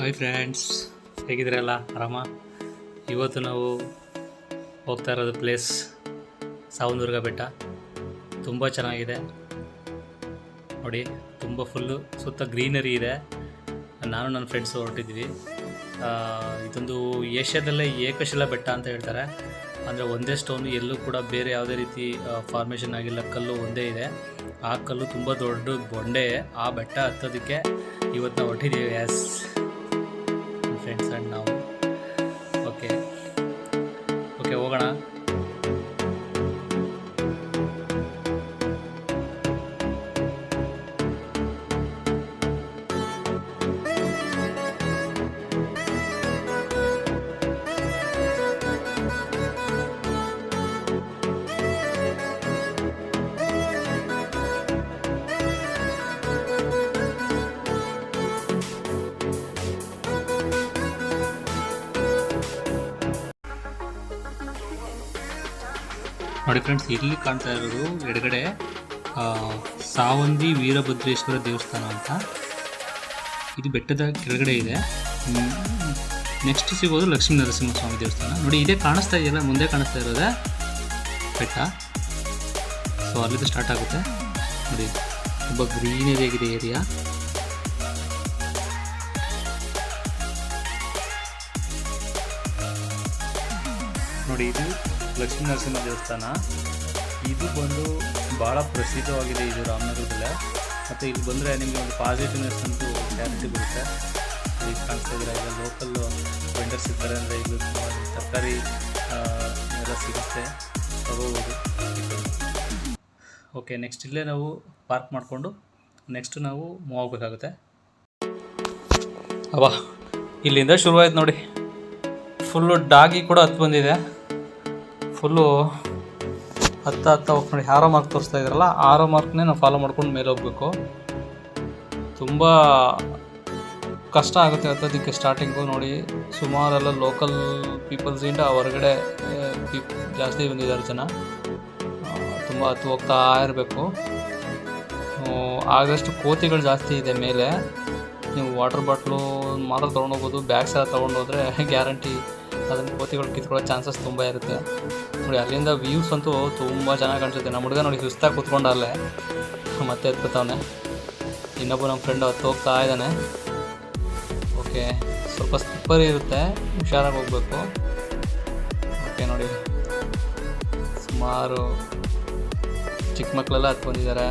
Hi friends ಹೇಗಿದ್ರಲ್ಲ ಆರಾಮ? ಇವತ್ತು ನಾವು ಹೋಗ್ತಾ ಇರೋದು ಪ್ಲೇಸ್ ಸಾವನದುರ್ಗ ಬೆಟ್ಟ. ತುಂಬ ಚೆನ್ನಾಗಿದೆ. ನೋಡಿ, ತುಂಬ ಫುಲ್ಲು ಸುತ್ತ ಗ್ರೀನರಿ ಇದೆ. ನಾನು ನನ್ನ ಫ್ರೆಂಡ್ಸು ಹೊರಟಿದ್ವಿ ಇದೊಂದು ಏಷ್ಯಾದಲ್ಲೇ ಏಕಶಿಲಾ ಬೆಟ್ಟ ಅಂತ ಹೇಳ್ತಾರೆ. ಅಂದರೆ ಒಂದೇ ಸ್ಟೋನ್ ಎಲ್ಲೂ ಕೂಡ ಬೇರೆ ಯಾವುದೇ ರೀತಿ ಫಾರ್ಮೇಷನ್ ಆಗಿಲ್ಲ. ಕಲ್ಲು ಒಂದೇ ಇದೆ. ಆ ಕಲ್ಲು ತುಂಬ ದೊಡ್ಡ ಬೊಂಡೆ. ಆ ಬೆಟ್ಟ ಹತ್ತೋದಕ್ಕೆ ಇವತ್ತು ನಾವು ಹೊಟ್ಟಿದ್ದೀವಿ ಎಸ್ ಫ್ರೆಂಡ್ಸ್ ಆ್ಯಂಡ್ ನಾವು ನೋಡಿ ಫ್ರೆಂಡ್ಸ್ ಇಲ್ಲಿ ಕಾಣ್ತಾ ಇರೋದು ಎಡಗಡೆ ಸಾವಂದಿ ವೀರಭದ್ರೇಶ್ವರ ದೇವಸ್ಥಾನ ಅಂತ. ಇದು ಬೆಟ್ಟದ ಕೆಳಗಡೆ ಇದೆ. ನೆಕ್ಸ್ಟ್ ಸಿಗೋದು ಲಕ್ಷ್ಮೀ ನರಸಿಂಹಸ್ವಾಮಿ ದೇವಸ್ಥಾನ. ನೋಡಿ, ಇದೇ ಕಾಣಿಸ್ತಾ ಇದೆಯಲ್ಲ, ಮುಂದೆ ಕಾಣಿಸ್ತಾ ಇರೋದೆ ಬೆಟ್ಟ. ಸೊ ಅಲ್ಲಿಂದ ಸ್ಟಾರ್ಟ್ ಆಗುತ್ತೆ. ನೋಡಿ, ತುಂಬ ಗ್ರೀನರಿ ಆಗಿದೆ ಏರಿಯಾ ನೋಡಿ, ಇದು ಲಕ್ಷ್ಮೀ ನರಸಿಂಹ ದೇವಸ್ಥಾನ. ಇದು ಬಂದು ಭಾಳ ಪ್ರಸಿದ್ಧವಾಗಿದೆ ಇದು ರಾಮನಗರದಲ್ಲೇ ಮತ್ತು ಇಲ್ಲಿ ಬಂದರೆ ನಿಮಗೆ ಒಂದು ಪಾಸಿಟಿವ್ನೆಸ್ ಅಂತೂ ಗ್ಯಾರಂಟಿ ಬರುತ್ತೆ. ಇಲ್ಲಿ ಕಾಣಿಸ್ತಾ ಇದ್ದಾರೆ, ಈಗ ಲೋಕಲ್ ವೆಂಡರ್ಸ್ ಇದ್ದಾರೆ ಅಂದರೆ ಇಲ್ಲಿ ತರಕಾರಿ ಎಲ್ಲ ಸಿಗುತ್ತೆ. ತಗೋಬೋದು. ಓಕೆ ನೆಕ್ಸ್ಟ್ ಇಲ್ಲೇ ನಾವು ಪಾರ್ಕ್ ಮಾಡಿಕೊಂಡು ನೆಕ್ಸ್ಟ್ ನಾವು ಮೂವ್ ಆಗಬೇಕಾಗುತ್ತೆ. ಅವ ಇಲ್ಲಿಂದ ಶುರುವಾಯಿತು ನೋಡಿ. ಫುಲ್ಲು ಡಾಗಿ ಕೂಡ ಹತ್ತು ಬಂದಿದೆ. ಫುಲ್ಲು ಹತ್ತ ಹತ್ತ ಹೋಗಿ ನೋಡಿ ಆರೋ ಮಾರ್ಕ್ ತೋರಿಸ್ತಾ ಇದ್ರಲ್ಲ ಆರೋ ಮಾರ್ಕ್ನೇ ನಾವು ಫಾಲೋ ಮಾಡ್ಕೊಂಡು ಮೇಲೆ ಹೋಗ್ಬೇಕು. ತುಂಬ ಕಷ್ಟ ಆಗುತ್ತೆ ಹತ್ತೋದಕ್ಕೆ ಸ್ಟಾರ್ಟಿಂಗು ನೋಡಿ. ಸುಮಾರೆಲ್ಲ ಲೋಕಲ್ ಪೀಪಲ್ಸಿಂದ ಹೊರಗಡೆ ಪೀಪ್ ಜಾಸ್ತಿ ಬಂದಿದ್ದಾರೆ ಜನ. ತುಂಬ ಹತ್ತು ಹೋಗ್ತಾ ಇರಬೇಕು. ಆಗಷ್ಟು ಕೋತಿಗಳು ಜಾಸ್ತಿ ಇದೆ ಮೇಲೆ. ನೀವು ವಾಟರ್ ಬಾಟ್ಲು ಮಾತ್ರ ತೊಗೊಂಡೋಗ್ಬೋದು ಬ್ಯಾಗ್ಸ್ ಎಲ್ಲ ತೊಗೊಂಡೋದ್ರೆ ಗ್ಯಾರಂಟಿ ಅದನ್ನು ಕೋತಿಗಳು ಕಿತ್ಕೊಳ್ಳೋ ಚಾನ್ಸಸ್ ತುಂಬ ಇರುತ್ತೆ. ನೋಡಿ, ಅಲ್ಲಿಂದ ವ್ಯೂಸ್ ಅಂತೂ ತುಂಬ ಚೆನ್ನಾಗಿ ಕಾಣಿಸುತ್ತೆ. ನಮ್ಮ ಹುಡುಗ ನೋಡಿ ಸುಸ್ತಾಗಿ ಕೂತ್ಕೊಂಡ ಅಲ್ಲೇ. ಮತ್ತೆ ಎತ್ಕೊತಾವನೆ. ಇನ್ನೊಬ್ಬ ನಮ್ಮ ಫ್ರೆಂಡ್ ಹತ್ತು ಹೋಗ್ತಾ ಇದ್ದಾನೆ. ಓಕೆ ಸ್ವಲ್ಪ ಸ್ಲಿಪ್ಪರ್ ಇರುತ್ತೆ. ಹುಷಾರಾಗಿ ಹೋಗಬೇಕು. ಓಕೆ ನೋಡಿ. ಸುಮಾರು ಚಿಕ್ಕ ಮಕ್ಕಳೆಲ್ಲ ಹತ್ತು ಬಂದಿದ್ದಾರೆ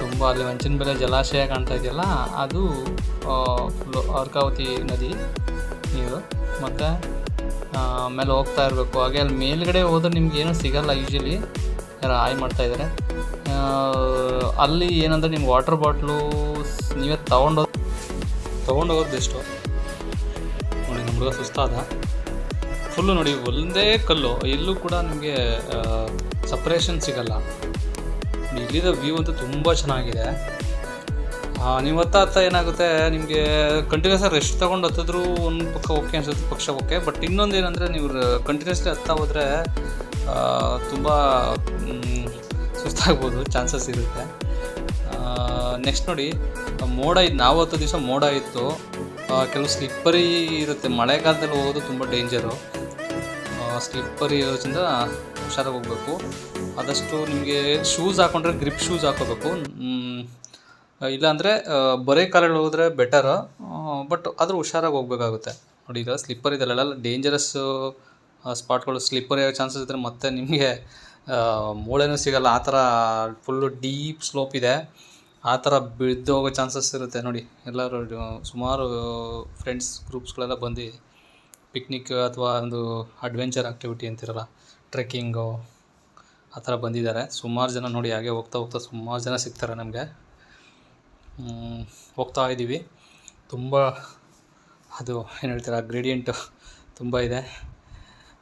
ತುಂಬ ಅಲ್ಲಿ ಮಂಚಿನ ಬೆಲೆ ಜಲಾಶಯ ಕಾಣ್ತಾ ಇದೆಯಲ್ಲ, ಅದು ಅರ್ಕಾವತಿ ನದಿ. ನೀರು ಮತ್ತು ಆಮೇಲೆ ಹೋಗ್ತಾ ಇರಬೇಕು. ಹಾಗೆ ಅಲ್ಲಿ ಮೇಲ್ಗಡೆ ಹೋದ್ರೆ ನಿಮ್ಗೆ ಏನೂ ಸಿಗಲ್ಲ ಯೂಶಲಿ ಯಾರು ಆಯ್ ಮಾಡ್ತಾ ಇದ್ದಾರೆ ಅಲ್ಲಿ ಏನಂದರೆ ನಿಮ್ಗೆ ವಾಟರ್ ಬಾಟ್ಲು ನೀವೇ ತೊಗೊಂಡೋ ತೊಗೊಂಡೋಗೋದು ಬೆಸ್ಟು ನೋಡಿ, ನಮ್ಮ ಹುಡುಗ ಸುಸ್ತಾದ. ಫುಲ್ಲು ನೋಡಿ, ಒಂದೇ ಕಲ್ಲು. ಎಲ್ಲೂ ಕೂಡ ನಿಮಗೆ ಸಪ್ರೇಷನ್ ಸಿಗಲ್ಲ. ಇಲ್ಲಿದ ವ್ಯೂ ಅಂತೂ ತುಂಬ ಚೆನ್ನಾಗಿದೆ. ನೀವು ಹತ್ತ ಹತ್ತ ಏನಾಗುತ್ತೆ? ನಿಮಗೆ ಕಂಟಿನ್ಯೂಸ್ ಆಗಿ ರೆಸ್ಟ್ ತೊಗೊಂಡು ಹತ್ತಿದ್ರು ಒಂದು ಪಕ್ಕ ಓಕೆ ಅನ್ಸುತ್ತೆ, ಪಕ್ಷ ಓಕೆ ಬಟ್ ಇನ್ನೊಂದು ಏನಂದರೆ ನೀವು ಕಂಟಿನ್ಯೂಸ್ಲಿ ಹತ್ತಾ ಹೋದರೆ ತುಂಬ ಸುಸ್ತಾಗ್ಬೋದು ಚಾನ್ಸಸ್ ಇರುತ್ತೆ. ನೆಕ್ಸ್ಟ್ ನೋಡಿ, ಮೋಡ ಇದು ನಾವು ಹತ್ತು ದಿವಸ ಮೋಡ ಇತ್ತು. ಕೆಲವು ಸ್ಲಿಪ್ಪರಿ ಇರುತ್ತೆ. ಮಳೆಗಾಲದಲ್ಲಿ ಹೋಗೋದು ತುಂಬ ಡೇಂಜರು ಸ್ಲಿಪ್ಪರಿ ಇರೋದ್ರಿಂದ ಹುಷಾರಾಗಿ ಹೋಗಬೇಕು. ಆದಷ್ಟು ನಿಮಗೆ ಶೂಸ್ ಹಾಕೊಂಡ್ರೆ ಗ್ರಿಪ್ ಶೂಸ್ ಹಾಕೋಬೇಕು. ಇಲ್ಲಾಂದರೆ ಬರೇ ಕಾಲಲ್ಲಿ ಹೋದರೆ ಬೆಟರ್ ಬಟ್ ಆದರೂ ಹುಷಾರಾಗಿ ಹೋಗ್ಬೇಕಾಗುತ್ತೆ. ನೋಡಿ, ಈಗ ಸ್ಲಿಪ್ಪರ್ ಇದೆಲ್ಲ ಡೇಂಜರಸ್ ಸ್ಪಾಟ್ಗಳು ಸ್ಲಿಪ್ಪರ್ ಆಗೋ ಚಾನ್ಸಸ್ ಇದ್ದರೆ ಮತ್ತೆ ನಿಮಗೆ ಮೂಳೆನೂ ಸಿಗಲ್ಲ. ಆ ಥರ ಫುಲ್ಲು ಡೀಪ್ ಸ್ಲೋಪ್ ಇದೆ. ಆ ಥರ ಬಿದ್ದು ಹೋಗೋ ಚಾನ್ಸಸ್ ಇರುತ್ತೆ. ನೋಡಿ, ಎಲ್ಲರೂ ಸುಮಾರು ಫ್ರೆಂಡ್ಸ್ ಗ್ರೂಪ್ಸ್ಗಳೆಲ್ಲ ಬಂದು ಪಿಕ್ನಿಕ್ ಅಥವಾ ಒಂದು ಅಡ್ವೆಂಚರ್ ಆಕ್ಟಿವಿಟಿ ಅಂತಿರಲ್ಲ ಟ್ರೆಕ್ಕಿಂಗು ಆ ಥರ ಬಂದಿದ್ದಾರೆ. ಸುಮಾರು ಜನ ನೋಡಿ, ಹಾಗೆ ಹೋಗ್ತಾ ಹೋಗ್ತಾ ಸುಮಾರು ಜನ ಸಿಗ್ತಾರೆ ನಮಗೆ. ಹೋಗ್ತಾ ಇದ್ದೀವಿ ತುಂಬ ಅದು ಏನು ಹೇಳ್ತೀರ ಗ್ರೇಡಿಯಂಟು ತುಂಬ ಇದೆ.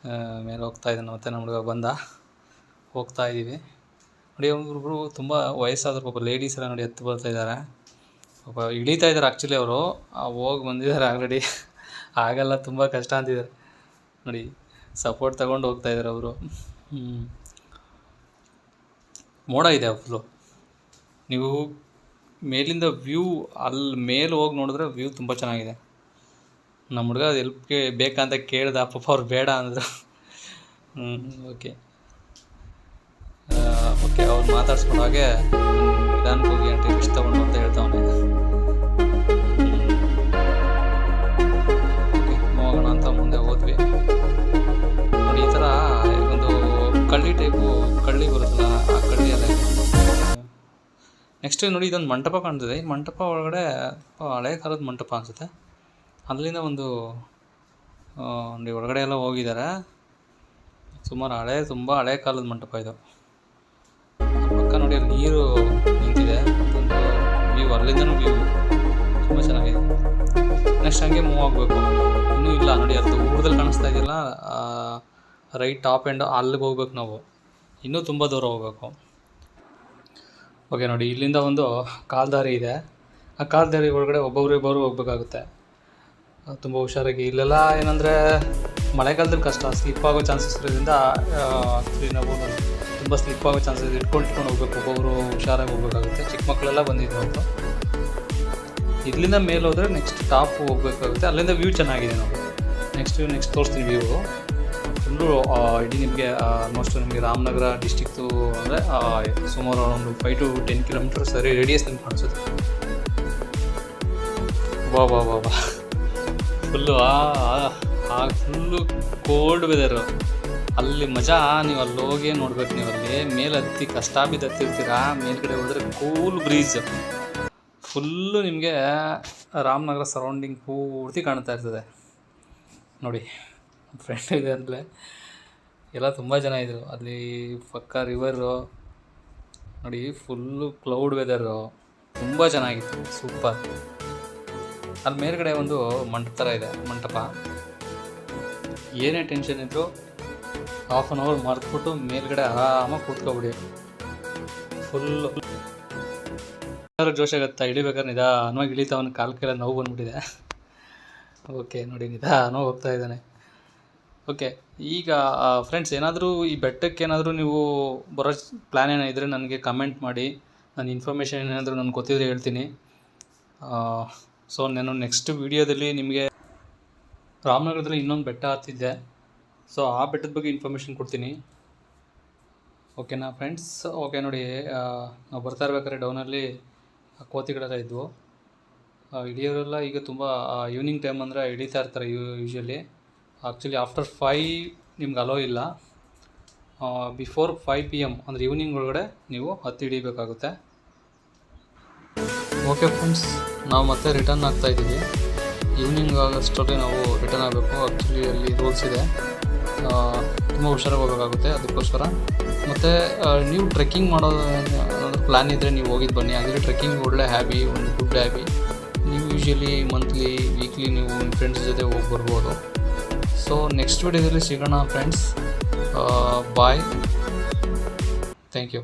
ಆ, ಮೇಲೆ ಹೋಗ್ತಾ ಇದ್ದಾನೆ ಮತ್ತು ನಮ್ಮ ಹುಡುಗ ಬಂದ. ಹೋಗ್ತಾ ಇದ್ದೀವಿ ನೋಡಿ ಒಬ್ಬರು ತುಂಬ ವಯಸ್ಸಾದ್ರು ಪಾಪ ಲೇಡೀಸ್ ಎಲ್ಲ ನೋಡಿ ಎತ್ತು ಬರ್ತಾ ಇದ್ದಾರೆ ಪಾಪ ಇಳಿತಾ ಇದ್ದಾರೆ ಆ್ಯಕ್ಚುಲಿ ಅವರು. ಹೋಗಿ ಬಂದಿದ್ದಾರೆ ಆಲ್ರೆಡಿ ಆಗಲ್ಲ ತುಂಬ ಕಷ್ಟ ಅಂತಿದ್ದಾರೆ ನೋಡಿ ಸಪೋರ್ಟ್ ತಗೊಂಡು ಹೋಗ್ತಾ ಇದ್ದಾರೆ ಅವರು. ಮೋಡ ಇದೆ ಫುಲ್ಲು ನೀವು ಮೇಲಿಂದ ವ್ಯೂ ಅಲ್ಲಿ ಮೇಲೆ ಹೋಗಿ ನೋಡಿದ್ರೆ ವ್ಯೂ ತುಂಬ ಚೆನ್ನಾಗಿದೆ. ನಮ್ಮ ಹುಡುಗ ಎಲ್ಪ್ಗೆ ಬೇಕಂತ ಕೇಳಿದ, ಪಾಪ ಅವ್ರು ಬೇಡ ಅಂದರು. ಹ್ಞೂ ಓಕೆ ಓಕೆ ಅವ್ರು ಮಾತಾಡ್ಸ್ಕೊಂಡು ಹಾಗೆ ನಿಧಾನಕ್ಕೆ ಹೋಗಿ ಅಂತ ಇಷ್ಟ ತಗೊಂಡು ಅಂತ ಹೇಳ್ತಾವನೆ. ನೆಕ್ಸ್ಟ್ ನೋಡಿ ಇದೊಂದು ಮಂಟಪ ಕಾಣ್ತಿದೆ. ಈ ಮಂಟಪ ಒಳಗಡೆ ಹಳೆ ಕಾಲದ ಮಂಟಪ ಅನಿಸುತ್ತೆ. ಅಲ್ಲಿಂದ ಒಂದು ನೋಡಿ ಒಳಗಡೆ ಎಲ್ಲ ಹೋಗಿದ್ದಾರೆ ಸುಮಾರು ಹಳೆ, ತುಂಬ ಹಳೆ ಕಾಲದ ಮಂಟಪ ಇದು. ಪಕ್ಕ ನೋಡಿ ಅಲ್ಲಿ ನೀರು ನಿಂತಿದೆ. ಒಂದು ವ್ಯೂ ಅಲ್ಲಿಂದನೂ ವ್ಯೂ ತುಂಬ ಚೆನ್ನಾಗಿದೆ. ನೆಕ್ಸ್ಟ್ ಹಂಗೆ ಮೂವ್ ಆಗಬೇಕು. ಇನ್ನೂ ಇಲ್ಲ ನೋಡಿ, ಅದು ಊರದಲ್ಲಿ ಕಾಣಿಸ್ತಾ ಇದೆಯಲ್ಲ ರೈಟ್ ಟಾಪ್ ಎಂಡ್ ಅಲ್ಲಿಗೆ ಹೋಗ್ಬೇಕು ನಾವು. ಇನ್ನೂ ತುಂಬ ದೂರ ಹೋಗ್ಬೇಕು. ಓಕೆ, ನೋಡಿ, ಇಲ್ಲಿಂದ ಒಂದು ಕಾಲ್ದಾರಿ ಇದೆ. ಆ ಕಾಲ್ದಾರಿ ಒಳಗಡೆ ಒಬ್ಬೊಬ್ರು ಇಬ್ಬರು ಹೋಗ್ಬೇಕಾಗುತ್ತೆ. ತುಂಬ ಹುಷಾರಾಗಿ. ಇಲ್ಲೆಲ್ಲ ಏನಂದರೆ, ಮಳೆಗಾಲದಲ್ಲಿ ಕಷ್ಟ. ಸ್ಲಿಪ್ ಆಗೋ ಚಾನ್ಸಸ್ ಇರೋದ್ರಿಂದ ಆ್ಯಕ್ಚುಲಿ ನಾವು ತುಂಬ ಸ್ಲಿಪ್ ಆಗೋ ಚಾನ್ಸಸ್ ಇಟ್ಕೊಂಡು ಇಟ್ಕೊಂಡು ಹೋಗ್ಬೇಕು. ಒಬ್ಬೊಬ್ಬರು ಹುಷಾರಾಗಿ ಹೋಗ್ಬೇಕಾಗುತ್ತೆ. ಚಿಕ್ಕ ಮಕ್ಕಳೆಲ್ಲ ಬಂದಿದ್ರು ಅಂತ. ಇಲ್ಲಿಂದ ಮೇಲೆ ಹೋದರೆ ನೆಕ್ಸ್ಟ್ ಟಾಪ್ ಹೋಗ್ಬೇಕಾಗುತ್ತೆ. ಅಲ್ಲಿಂದ ವ್ಯೂ ಚೆನ್ನಾಗಿದೆ ನಾವು ನೆಕ್ಸ್ಟ್ ನೆಕ್ಸ್ಟ್ ತೋರಿಸ್ತೀನಿ ವ್ಯೂ ಫುಲ್ಲು ಇಡೀ ನಿಮಗೆ ಆಲ್ಮೋಸ್ಟ್ ನಿಮಗೆ ರಾಮನಗರ ಡಿಸ್ಟಿಕ್ಟು ಅಂದರೆ ಸುಮಾರು ಒಂದು ಫೈವ್ ಟು ಟೆನ್ ಕಿಲೋಮೀಟರ್ ಸರಿ ರೇಡಿಯಸ್ ನಿಮ್ಗೆ ಕಾಣಿಸುತ್ತೆ. ವಾ ವಾ ಬಾ ಬಾ ಫುಲ್ಲು ಆ ಫುಲ್ಲು ಕೋಲ್ಡ್ ವೆದರು ಅಲ್ಲಿ ಮಜಾ, ನೀವು ಅಲ್ಲಿ ಹೋಗಿ ನೋಡ್ಬೇಕು ನೀವು. ಅಲ್ಲಿ ಮೇಲೆ ಹತ್ತಿ, ಕಷ್ಟ ಬಿದ್ದು ಹತ್ತಿರ್ತೀರಾ, ಮೇಲ್ಗಡೆ ಹೋದರೆ ಕೂಲ್ ಬ್ರೀಜ್ ಫುಲ್ಲು ನಿಮಗೆ ರಾಮನಗರ ಸರೌಂಡಿಂಗ್ ಪೂರ್ತಿ ಕಾಣ್ತಾ ಇರ್ತದೆ. ನೋಡಿ. ಫ್ರೆಂಡ್ ಇದೆ ಅಂದರೆ ಎಲ್ಲ ತುಂಬ ಜನ ಇದ್ದರು ಅಲ್ಲಿ ಪಕ್ಕ ರಿವರು ನೋಡಿ ಫುಲ್ಲು ಕ್ಲೌಡ್ ವೆದರು ತುಂಬ ಚೆನ್ನಾಗಿತ್ತು. ಸೂಪರ್ ಅಲ್ಲಿ ಮೇಲ್ಗಡೆ ಒಂದು ಮಂಟಪ ಥರ ಇದೆ. ಮಂಟಪ. ಏನೇ ಟೆನ್ಷನ್ ಇದ್ದರೂ ಹಾಫ್ ಆನ್ ಅವರ್ ಮರ್ತ್ಬಿಟ್ಟು ಮೇಲ್ಗಡೆ ಆರಾಮಾಗಿ ಕೂತ್ಕೊಬಿಡಿ. ಫುಲ್ಲು ಎಲ್ಲರೂ ಜೋಶಾಗತ್ತಾ ಇಳಿಬೇಕಾದ್ರೆ ನಿಧಾನವಾಗಿ ಇಳಿತಾವನ ಕಾಲು ಕೈಲ ನೋವು ಬಂದ್ಬಿಟ್ಟಿದೆ. ಓಕೆ ನೋಡಿ ನಿಧಾನವಾಗಿ ಹೋಗ್ತಾ ಇದ್ದಾನೆ. ಓಕೆ ಈಗ ಫ್ರೆಂಡ್ಸ್ ಏನಾದರೂ ಈ ಬೆಟ್ಟಕ್ಕೆ ಏನಾದರೂ ನೀವು ಬರೋ ಪ್ಲ್ಯಾನ್ ಏನಿದ್ರೆ ನನಗೆ ಕಮೆಂಟ್ ಮಾಡಿ. ನಾನು ಇನ್ಫಾರ್ಮೇಷನ್ ಏನಾದರೂ ನನಗೆ ಗೊತ್ತಿದ್ರೆ ಹೇಳ್ತೀನಿ. ಸೊ ನಾನು ನೆಕ್ಸ್ಟ್ ವೀಡಿಯೋದಲ್ಲಿ ನಿಮಗೆ ರಾಮನಗರದಲ್ಲಿ ಇನ್ನೊಂದು ಬೆಟ್ಟ ಹತ್ತಿದ್ದೆ. ಸೊ ಆ ಬೆಟ್ಟದ ಬಗ್ಗೆ ಇನ್ಫಾರ್ಮೇಷನ್ ಕೊಡ್ತೀನಿ. ಓಕೆನಾ ಫ್ರೆಂಡ್ಸ್ ಓಕೆ ನೋಡಿ ನಾವು ಬರ್ತಾ ಇರ್ಬೇಕಾದ್ರೆ ಡೌನಲ್ಲಿ ಕೋತಿಗಳೆಲ್ಲ ಇದ್ವು. ಹಿಡಿಯೋರೆಲ್ಲ ಈಗ ತುಂಬ ಈವ್ನಿಂಗ್ ಟೈಮ್ ಅಂದರೆ ಹಿಡಿತಾ ಇರ್ತಾರೆ you usually actually after five ನಿಮ್ಗೆ ಅಲೋ ಇಲ್ಲ. ಬಿಫೋರ್ ಫೈವ್ ಪಿ ಎಂ ಅಂದರೆ ಈವ್ನಿಂಗ್ ಒಳಗಡೆ ನೀವು ಹತ್ತಿ ಹಿಡಿಬೇಕಾಗುತ್ತೆ. ಓಕೆ ಫ್ರೆಂಡ್ಸ್ ನಾವು ಮತ್ತೆ ರಿಟರ್ನ್ ಆಗ್ತಾ ಇದ್ದೀವಿ. ಈವ್ನಿಂಗ್ ಆಗೋಷ್ಟರಲ್ಲಿ ನಾವು ರಿಟರ್ನ್ ಆಗಬೇಕು. ಆ್ಯಕ್ಚುಲಿ ಅಲ್ಲಿ ರೂಲ್ಸ್ ಇದೆ. ತುಂಬ ಹುಷಾರಾಗಿ ಹೋಗಬೇಕಾಗುತ್ತೆ. ಅದಕ್ಕೋಸ್ಕರ ಮತ್ತು ನೀವು ಟ್ರೆಕ್ಕಿಂಗ್ ಮಾಡೋದು ಪ್ಲ್ಯಾನ್ ಇದ್ದರೆ ನೀವು ಹೋಗಿದ್ದು ಬನ್ನಿ. ಅಂದರೆ ಟ್ರೆಕ್ಕಿಂಗ್ ಒಳ್ಳೆ ಹ್ಯಾಬಿ ಒಂದು ಗುಡ್ ಹ್ಯಾಬಿ ನೀವು ಯೂಶ್ವಲಿ ಮಂತ್ಲಿ ವೀಕ್ಲಿ ನೀವು ನಿಮ್ಮ ಫ್ರೆಂಡ್ಸ್ ಜೊತೆ ಹೋಗಿ ಬರ್ಬೋದು. ಸೊ ನೆಕ್ಸ್ಟ್ ವಿಡಿಯೋದಲ್ಲಿ ಸಿಗೋಣ ಫ್ರೆಂಡ್ಸ್ ಬಾಯ್ ಥ್ಯಾಂಕ್ ಯು